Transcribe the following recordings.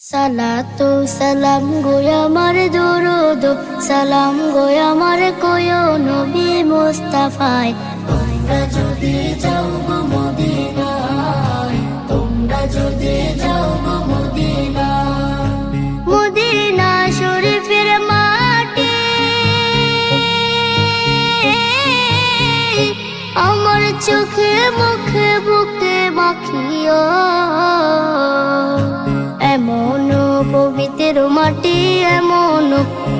সালাতু সালাম গোয় দরুদ, সালাম কোয় নবী মুস্তাফায়। তোমরা যদি যাও গো মদিনায়, তোমরা যদি যাও গো মদিনায়। মদিনা শরীফের মাটি, আমার চোখে মুখে বুকে মাখিও। পবিত্র মাটি এমন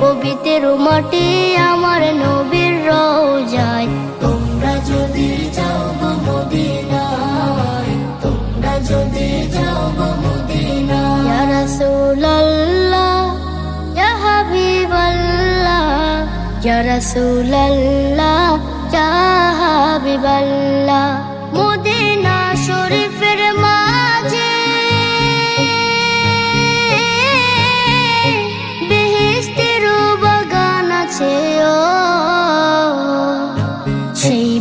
পবিত্র মাটি আমার নবীর রোজায়। তোমরা যদি যাও তোমরা যদি যাও গো মদিনায়। ইয়া রাসূলুল্লাহ, ইয়া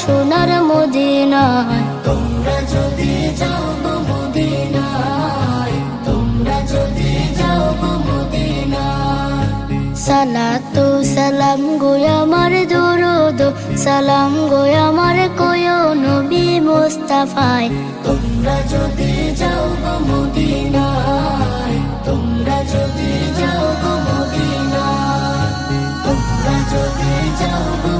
সোনার মদিনায় তোমরা যদি যাও গো মদিনায় তোমরা যদি যাও গো মদিনায়। সালাতু সালাম গোয় আমার দরুদ সালাম গোয় আমার কোয় নবী মুস্তাফায়। তোমরা যদি যাও গো মদিনায় তোমরা যদি যাও গো মদিনায়। তোমরা যদি যাও গো